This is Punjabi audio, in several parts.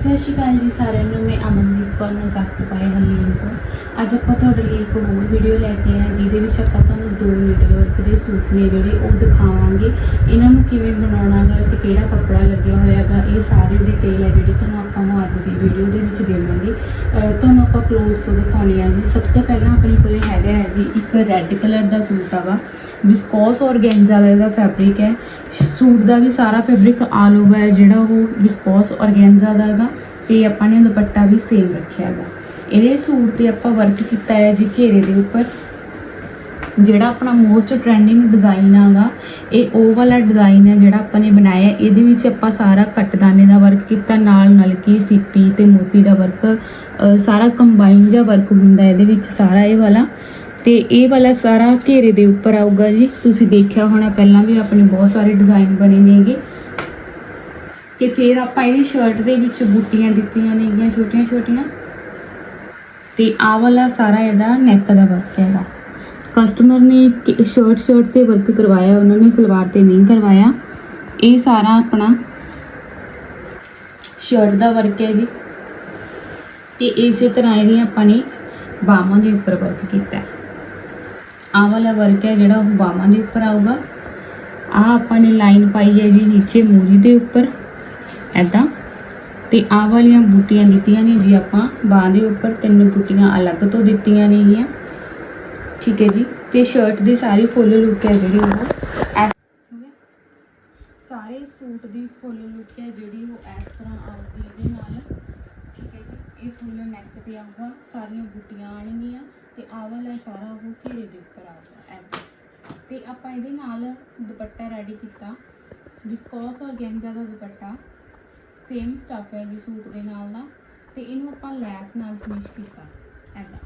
ਸਤਿ ਸ਼੍ਰੀ ਅਕਾਲ ਜੀ ਸਾਰਿਆਂ ਨੂੰ ਮੈਂ ਅਮਨਦੀਪ ਕੌਰ ਮਜ਼ਾਕ ਪਾਏ ਹਲੀਨ ਤੋਂ ਅੱਜ ਆਪਾਂ ਤੁਹਾਡੇ ਲਈ ਇੱਕ ਹੋਰ ਵੀਡੀਓ ਲੈ ਕੇ ਆਏ ਹਾਂ ਜਿਹਦੇ ਵਿੱਚ ਆਪਾਂ ਤੁਹਾਨੂੰ ਦੋ ਮੀਟਰ ਵਰਕ ਦੇ ਸੂਟ ਨੇ ਜਿਹੜੇ ਉਹ ਦਿਖਾਵਾਂਗੇ ਇਹਨਾਂ ਨੂੰ ਕਿਵੇਂ ਬਣਾਉਣਾ ਹੈ ਤੇ ਕਿਹੜਾ ਕੱਪੜਾ ਲੱਗਿਆ ਹੋਇਆ ਹੈਗਾ ਇਹ ਸਾਰੀ ਡਿਟੇਲ ਹੈ ਜਿਹੜੀ ਤੁਹਾਨੂੰ ਆਪਾਂ ਨੂੰ ਅੱਜ ਦੀ ਵੀਡੀਓ ਦੇ ਵਿੱਚ ਦੇਵਾਂਗੇ ਤੁਹਾਨੂੰ ਆਪਾਂ ਕਲੋਜ਼ ਤੋਂ ਦਿਖਾਉਣੀ ਆ ਜੀ ਸਭ ਤੋਂ ਪਹਿਲਾਂ ਆਪਣੇ ਕੋਲ ਹੈਗਾ ਹੈ ਜੀ ਇੱਕ ਰੈੱਡ ਕਲਰ ਦਾ ਸੂਟ ਹੈਗਾ ਵਿਸਕੋਸ ਔਰਗੈਂਜ਼ਾ ਦਾ ਇਹਦਾ ਫੈਬਰਿਕ ਹੈ ਸੂਟ ਦਾ ਵੀ ਸਾਰਾ ਫੈਬਰਿਕ ਆਲ ਓਵਰ ਹੈ ਜਿਹੜਾ ਉਹ ਵਿਸਕੋਸ ਔਰਗੈਂਜ਼ਾ ਦਾ ਹੈਗਾ ਤੇ ਆਪਾਂ ਨੇ ਦੁਪੱਟਾ ਵੀ ਸੇਮ ਰੱਖਿਆ ਹੈਗਾ। ਇਹਦੇ ਸੂਟ ਤੇ ਆਪਾਂ ਵਰਕ ਕੀਤਾ ਹੈ ਜੀ ਘੇਰੇ ਦੇ ਉੱਪਰ। ਜਿਹੜਾ ਆਪਣਾ ਮੋਸਟ ਟ੍ਰੈਂਡਿੰਗ ਡਿਜ਼ਾਈਨ ਆਗਾ, ਇਹ ਉਹ ਵਾਲਾ ਡਿਜ਼ਾਈਨ ਹੈ ਜਿਹੜਾ ਆਪਾਂ ਨੇ ਬਣਾਇਆ ਇਹਦੇ ਵਿੱਚ ਆਪਾਂ ਸਾਰਾ ਕੱਟਦਾਨੇ ਦਾ ਵਰਕ ਕੀਤਾ, ਨਾਲ ਨਲਕੀ, ਸੀਪੀ ਸਿੱਪੀ ਤੇ ਮੋਤੀ ਦਾ ਵਰਕ ਸਾਰਾ ਕੰਬਾਈਨ ਦਾ ਵਰਕ ਹੁੰਦਾ ਇਹਦੇ ਵਿੱਚ ਸਾਰਾ ਇਹ ਵਾਲਾ। ਤੇ ਇਹ ਵਾਲਾ ਸਾਰਾ ਘੇਰੇ ਦੇ ਉੱਪਰ ਆਊਗਾ ਜੀ। ਤੁਸੀਂ ਦੇਖਿਆ ਹੋਣਾ, ਪਹਿਲਾਂ ਵੀ ਆਪਣੇ ਬਹੁਤ ਸਾਰੇ ਡਿਜ਼ਾਈਨ ਬਣੇ ਨੇਗੇ ਤੇ ਫਿਰ ਆਪਾਂ ਇਹਦੀ ਸ਼ਰਟ ਦੇ ਵਿੱਚ ਬੂਟੀਆਂ ਦਿੱਤੀਆਂ ਨੇਗੀਆਂ ਛੋਟੀਆਂ ਛੋਟੀਆਂ। ਤੇ ਆਹ ਵਾਲਾ ਸਾਰਾ ਇਹਦਾ ਨੈਕ ਦਾ ਵਰਕ ਹੈਗਾ। ਕਸਟਮਰ ਨੇ ਸ਼ਰਟ ਸ਼ਰਟ ਤੇ ਵਰਕ ਕਰਵਾਇਆ, ਉਹਨਾਂ ਨੇ ਸਲਵਾਰ ਤੇ ਨਹੀਂ ਕਰਵਾਇਆ। ਇਹ ਸਾਰਾ ਆਪਣਾ ਸ਼ਰਟ ਦਾ ਵਰਕ ਹੈ ਜੀ। ਤੇ ਇਸੇ ਤਰ੍ਹਾਂ ਇਹਦੀ ਆਪਾਂ ਨੇ ਬਾਹਾਂ ਦੇ ਉੱਪਰ ਵਰਕ ਕੀਤਾ ਆਹ ਵਾਲਾ ਵਰਕ ਹੈ ਜਿਹੜਾ ਉਹ ਬਾਹਾਂ ਦੇ ਉੱਪਰ ਆਊਗਾ। ਆਹ ਆਪਾਂ ਨੇ ਲਾਈਨ ਪਾਈ ਹੈ ਜੀ ਨੀਚੇ ਮੂਰੀ ਦੇ ਉੱਪਰ। ਐਦਾਂ ਤੇ ਆਹ ਵਾਲੀਆਂ ਬੂਟੀਆਂ ਦਿੱਤੀਆਂ ਨੇ ਜੀ ਆਪਾਂ। ਬਾਹਾਂ ਦੇ ਉੱਪਰ ਤਿੰਨ ਬੂਟੀਆਂ ਅਲੱਗ ਤੋਂ ਦਿੱਤੀਆਂ ਨੇ ਨੇਗੀਆਂ ਠੀਕ ਹੈ ਜੀ। ਤੇ ਸ਼ਰਟ ਦੀ ਸਾਰੀ ਫੁੱਲ ਲੁੱਕ ਹੈ ਜਿਹੜੀ ਉਹ। ਐਸ ਸਾਰੇ ਸੂਟ ਦੀ ਫੁੱਲ ਲੁੱਕ ਹੈ ਜਿਹੜੀ ਉਹ ਇਸ ਤਰ੍ਹਾਂ ਆਊਗੀ ਇਹਦੇ ਨਾਲ। ਠੀਕ ਹੈ ਜੀ। ਇਹ ਫੁੱਲ ਨੈਕ ਤੇ ਆਊਗਾ। ਸਾਰੀਆਂ ਬੂਟੀਆਂ ਆਣਗੀਆਂ ਤੇ ਆਹ ਵਾਲਾ ਸਾਰਾ ਉਹ ਘੇਰੇ ਦੇ ਉੱਪਰ ਆਊਗਾ। ਐਦਾਂ ਤੇ ਆਪਾਂ ਇਹਦੇ ਨਾਲ ਦੁਪੱਟਾ ਰੈਡੀ ਕੀਤਾ। ਵਿਸਕੋਸ ਔਰ ਦਾ ਦੁਪੱਟਾ। ਸੇਮ ਸਟਫ ਹੈ ਜੀ ਸੂਟ ਦੇ ਨਾਲ ਦਾ, ਤੇ ਇਹਨੂੰ ਆਪਾਂ ਲੈਸ ਨਾਲ ਫਿਨਿਸ਼ ਕੀਤਾ ਐਦਾਂ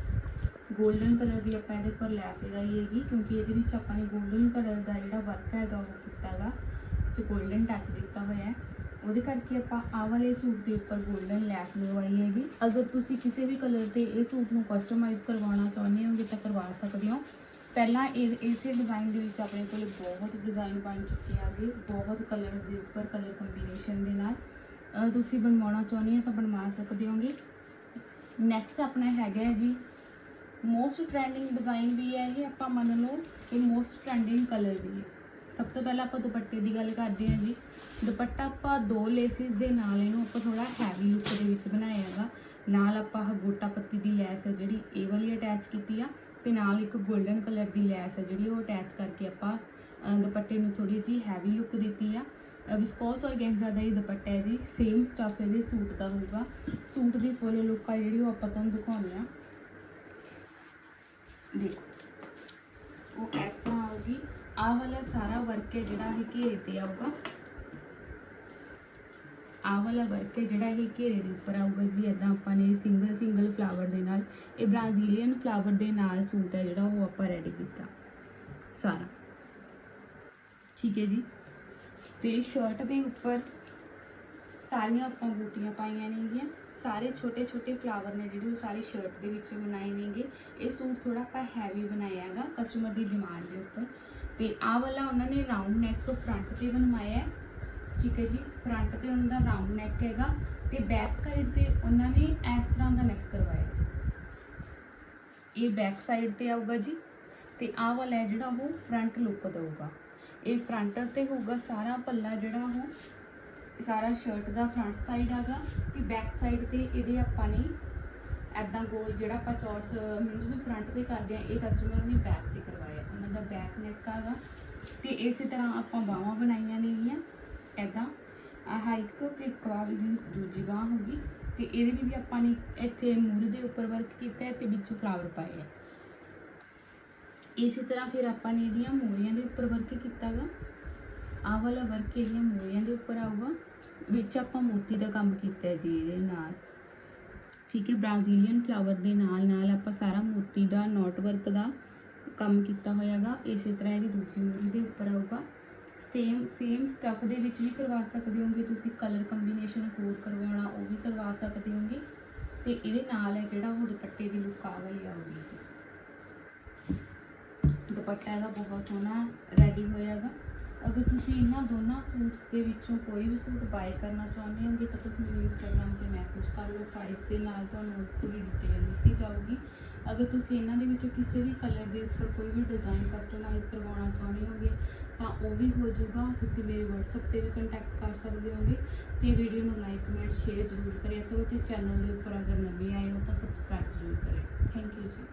ਗੋਲਡਨ ਕਲਰ ਦੀ ਆਪਾਂ ਇਹਦੇ ਉੱਪਰ ਲੈਸ ਲਗਾਈ ਹੈਗੀ, ਕਿਉਂਕਿ ਇਹਦੇ ਵਿੱਚ ਆਪਾਂ ਨੇ ਗੋਲਡਨ ਕਲਰ ਦਾ ਜਿਹੜਾ ਵਰਕ ਹੈਗਾ ਉਹ ਕੀਤਾ ਹੈਗਾ, ਤੇ 골ਡਨ ਟੱਚ ਦਿੱਤਾ ਹੋਇਆ ਹੈ। ਉਹਦੇ ਕਰਕੇ ਆਪਾਂ ਆਹ ਵਾਲੇ ਸੂਟ ਦੇ ਉੱਪਰ ਗੋਲਡਨ ਲੈਸ ਲਗਵਾਈ ਹੈਗੀ। ਅਗਰ ਤੁਸੀਂ ਕਿਸੇ ਵੀ ਕਲਰ ਤੇ ਇਹ ਸੂਟ ਨੂੰ ਕਸਟਮਾਈਜ਼ ਕਰਵਾਉਣਾ ਚਾਹੁੰਦੇ ਹੋਗੇ ਤਾਂ ਕਰਵਾ ਸਕਦੇ ਹੋ। ਪਹਿਲਾਂ ਇਹ, ਇਸੇ ਡਿਜ਼ਾਈਨ ਦੇ ਵਿੱਚ ਆਪਣੇ ਕੋਲ ਬਹੁਤ ਡਿਜ਼ਾਈਨ ਬਣ ਚੁੱਕੇ ਆਗੇ ਬਹੁਤ ਕਲਰਸ ਦੇ ਉੱਪਰ ਕਲਰ ਕੰਬੀਨੇਸ਼ਨ ਦੇ ਨਾਲ। ਤੁਸੀਂ ਬਣਵਾਉਣਾ ਚਾਹੁੰਦੇ ਹੋ ਤਾਂ ਬਣਵਾ ਸਕਦੇ ਹੋਗੇ। ਨੈਕਸਟ ਆਪਣਾ ਹੈਗਾ ਹੈ ਜੀ। ਮੋਸਟ ਟ੍ਰੈਂਡਿੰਗ ਡਿਜ਼ਾਈਨ ਵੀ ਹੈ ਇਹ, ਆਪਾਂ ਮੰਨ ਲਓ ਕਿ ਮੋਸਟ ਟ੍ਰੈਂਡਿੰਗ ਕਲਰ ਵੀ ਹੈ। ਸਭ ਤੋਂ ਪਹਿਲਾਂ ਆਪਾਂ ਦੁਪੱਟੇ ਦੀ ਗੱਲ ਕਰਦੇ ਹਾਂ ਜੀ। ਦੁਪੱਟਾ ਆਪਾਂ ਦੋ ਲੇਸਿਸ ਦੇ ਨਾਲ ਇਹਨੂੰ ਆਪਾਂ ਥੋੜਾ ਹੈਵੀ ਲੁੱਕ ਦੇ ਵਿੱਚ ਬਣਾਇਆ ਹੈਗਾ ਨਾਲ ਆਪਾਂ ਗੋਟਾ ਪੱਤੀ ਦੀ ਲੈਸ ਹੈ ਜਿਹੜੀ, ਇਹ ਵਾਲੀ ਅਟੈਚ ਕੀਤੀ ਆ। ਤੇ ਨਾਲ ਇੱਕ 골ਡਨ ਕਲਰ ਦੀ ਲੈਸ ਹੈ ਜਿਹੜੀ, ਉਹ ਅਟੈਚ ਕਰਕੇ ਆਪਾਂ ਦੁਪੱਟੇ ਨੂੰ ਥੋੜੀ ਜਿਹੀ ਹੈਵੀ ਲੁੱਕ ਦਿੱਤੀ ਆ। ਵਿਸਕੋਸ ਔਰਗੈਂਜ਼ਾ ਦਾ ਇਹ ਦੁਪੱਟਾ ਹੈ ਜੀ। ਸੇਮ ਸਟਫ ਇਹਦੇ ਸੂਟ ਦਾ ਹੋਊਗਾ। ਸੂਟ ਦੀ ਫੁੱਲ ਲੁੱਕ ਆ ਜਿਹੜੀ ਉਹ ਆਪਾਂ ਤੁਹਾਨੂੰ ਦਿਖਾਉਂਦੇ ਆ ਦੇਖੋ। ਉਹ ਇਸ ਤਰ੍ਹਾਂ ਆਊਗੀ। ਆਹ ਵਾਲਾ ਸਾਰਾ ਵਰਕ ਹੈ ਜਿਹੜਾ ਇਹ ਘੇਰੇ ਤੇ ਆਊਗਾ। ਆਹ ਵਾਲਾ ਵਰਕ ਹੈ ਜਿਹੜਾ ਇਹ ਘੇਰੇ ਦੇ ਉੱਪਰ ਆਊਗਾ ਜੀ। ਇਦਾਂ ਆਪਾਂ ਨੇ ਸਿੰਗਲ ਸਿੰਗਲ ਫਲਾਵਰ ਦੇ ਨਾਲ, ਇਹ ਬ੍ਰਾਜ਼ੀਲੀਅਨ ਫਲਾਵਰ ਦੇ ਨਾਲ ਸੂਟ ਹੈ ਜਿਹੜਾ ਉਹ ਆਪਾਂ ਰੈਡੀ ਕੀਤਾ। ਸਾਰਾ। ਠੀਕ ਹੈ ਜੀ। ਤੇ ਸ਼ਰਟ ਦੇ ਉੱਪਰ ਸਾਰੀਆਂ ਆਪਾਂ ਬੂਟੀਆਂ ਪਾਈਆਂ ਨੇਗੀਆਂ। ਸਾਰੇ ਛੋਟੇ ਛੋਟੇ ਫਲਾਵਰ ਨੇ ਜਿਹੜੇ, ਉਹ ਸਾਰੀ ਸ਼ਰਟ ਦੇ ਵਿੱਚ ਬਣਾਏ ਨੇਗੇ। ਇਹ ਸੂਟ ਥੋੜਾ ਆਪਾਂ ਹੈਵੀ ਬਣਾਇਆ ਹੈਗਾ ਕਸਟਮਰ ਦੀ ਡਿਮਾਂਡ ਦੇ ਉੱਪਰ। ਤੇ ਆਹ ਵਾਲਾ ਉਹਨਾਂ ਨੇ ਰਾਉਂਡ ਨੈਕ ਫਰੰਟ ਤੇ ਬਣਵਾਇਆ ਹੈ। ਠੀਕ ਹੈ ਜੀ ਫਰੰਟ ਤੇ ਉਹਨਾਂ ਦਾ ਰਾਉਂਡ ਨੈਕ ਹੈਗਾ ਤੇ ਬੈਕ ਸਾਈਡ ਤੇ ਉਹਨਾਂ ਨੇ ਇਸ ਤਰ੍ਹਾਂ ਦਾ ਨੈਕ ਕਰਵਾਇਆ। ਇਹ ਬੈਕ ਸਾਈਡ ਤੇ ਆਊਗਾ ਜੀ ਤੇ ਆਹ ਵਾਲਾ ਹੈ ਜਿਹੜਾ ਉਹ ਫਰੰਟ ਲੁੱਕ ਦਊਗਾ। ਇਹ ਫਰੰਟ ਤੇ ਹੋਊਗਾ ਸਾਰਾ ਪੱਲਾ ਜਿਹੜਾ ਉਹ, ਸਾਰਾ ਸ਼ਰਟ ਦਾ ਫਰੰਟ ਸਾਈਡ ਹੈਗਾ ਤੇ ਬੈਕ ਸਾਈਡ ਤੇ ਇਹਦੇ ਆਪਾਂ ਨੇ ਐਦਾਂ ਗੋਲ ਜਿਹੜਾ ਆਪਾਂ ਚੌਰਸ ਮੀਨਸ ਵੀ ਫਰੰਟ ਤੇ ਕਰਦੇ ਆ ਇਹ ਕਸਟਮਰ ਨੇ ਬੈਕ ਤੇ ਕਰਵਾਇਆ। ਉਹਨਾਂ ਦਾ ਬੈਕ ਨੈਕ ਹੈਗਾ ਤੇ ਇਸੇ ਤਰ੍ਹਾਂ ਆਪਾਂ ਬਾਹਾਂ ਬਣਾਈਆਂ ਨੇਗੀਆਂ ਐਦਾਂ ਆ ਹਾਈਟ ਕੋ ਤੇ ਕਵਾਲ ਦੀ, ਦੂਜੀ ਬਾਹ ਹੋਗੀ ਤੇ ਇਹਦੇ ਲਈ ਵੀ ਆਪਾਂ ਨੇ ਇੱਥੇ ਮੂਰੇ ਦੇ ਉੱਪਰ ਵਰਕ ਕੀਤਾ ਹੈ ਤੇ ਵਿੱਚੋਂ ਫਲਾਵਰ ਪਾਏ ਹੈ ਇਸੇ ਤਰ੍ਹਾਂ ਫਿਰ ਆਪਾਂ ਨੇ ਇਹਦੀਆਂ ਮੂਰੀਆਂ ਦੇ ਉੱਪਰ ਵਰਕ ਕੀਤਾ ਗਾ ਆਹ ਵਾਲਾ ਵਰਕ ਇਹਦੀਆਂ ਮੂਰੀਆਂ ਦੇ ਉੱਪਰ ਆਊਗਾ, ਵਿੱਚ ਆਪਾਂ ਮੋਤੀ ਦਾ ਕੰਮ ਕੀਤਾ ਹੈ ਜੀ ਇਹਦੇ ਨਾਲ। ਠੀਕ ਹੈ ਬ੍ਰਾਜ਼ੀਲੀਅਨ ਫਲਾਵਰ ਦੇ ਨਾਲ ਨਾਲ ਆਪਾਂ ਸਾਰਾ ਮੋਤੀ ਦਾ ਨੋਟ ਵਰਕ ਦਾ ਕੰਮ ਕੀਤਾ ਹੋਇਆਗਾ। ਇਸੇ ਤਰ੍ਹਾਂ ਇਹਦੀ ਦੂਜੀ ਮੂਰੀ ਦੇ ਉੱਪਰ ਆਊਗਾ। ਸੇਮ ਸੇਮ ਸਟਫ ਦੇ ਵਿੱਚ ਵੀ ਕਰਵਾ ਸਕਦੇ ਹੋਗੇ ਤੁਸੀਂ ਕਲਰ ਕੰਬੀਨੇਸ਼ਨ ਹੋਰ ਕਰਵਾਉਣਾ, ਉਹ ਵੀ ਕਰਵਾ ਸਕਦੇ ਹੋਗੇ। ਤੇ ਇਹਦੇ ਨਾਲ ਹੈ ਜਿਹੜਾ ਉਹ ਦੁਪੱਟੇ ਦੀ ਲੁੱਕ ਆ ਵਾਲੀ ਆਊਗੀ ਦੁਪੱਟਾ ਇਹਦਾ ਬਹੁਤ ਸੋਹਣਾ ਰੈਡੀ ਹੋਇਆਗਾ। ਅਗਰ ਤੁਸੀਂ ਇਹਨਾਂ ਦੋਨਾਂ ਸੂਟਸ ਦੇ ਵਿੱਚੋਂ ਕੋਈ ਵੀ ਸੂਟ ਬਾਏ ਕਰਨਾ ਚਾਹੁੰਦੇ ਹੋਗੇ, ਤਾਂ ਤੁਸੀਂ ਮੈਨੂੰ ਇੰਸਟਾਗ੍ਰam ਤੇ ਮੈਸੇਜ ਕਰ ਲਓ। ਪ੍ਰਾਈਸ ਦੇ ਨਾਲ ਤੁਹਾਨੂੰ ਪੂਰੀ ਡਿਟੇਲ ਦਿੱਤੀ ਜਾਊਗੀ। ਅਗਰ ਤੁਸੀਂ ਇਹਨਾਂ ਦੇ ਵਿੱਚੋਂ ਕਿਸੇ ਵੀ ਕਲਰ ਦੇ ਉੱਪਰ ਕੋਈ ਵੀ ਡਿਜ਼ਾਈਨ ਕਸਟਮਾਈਜ਼ ਕਰਵਾਉਣਾ ਚਾਹੁੰਦੇ ਹੋਗੇ, ਤਾਂ ਉਹ ਵੀ ਹੋ ਜਾਊਗਾ। ਤੁਸੀਂ ਮੇਰੇ WhatsApp ਤੇ ਵੀ ਕੰਟੈਕਟ ਕਰ ਸਕਦੇ ਹੋਗੇ ਤੇ ਵੀਡੀਓ ਨੂੰ ਲਾਈਕ ਕਮੈਂਟ ਸ਼ੇਅਰ ਜ਼ਰੂਰ ਕਰਿਆ ਕਰੋ ਤੇ ਚੈਨਲ ਦੇ ਉੱਪਰ ਅਗਰ ਨਵੇਂ ਆਏ ਹੋ ਤਾਂ ਸਬਸਕ੍ਰਾਈਬ ਜ਼ਰੂਰ ਕਰਿਓ। ਥੈਂਕ ਯੂ ਜੀ।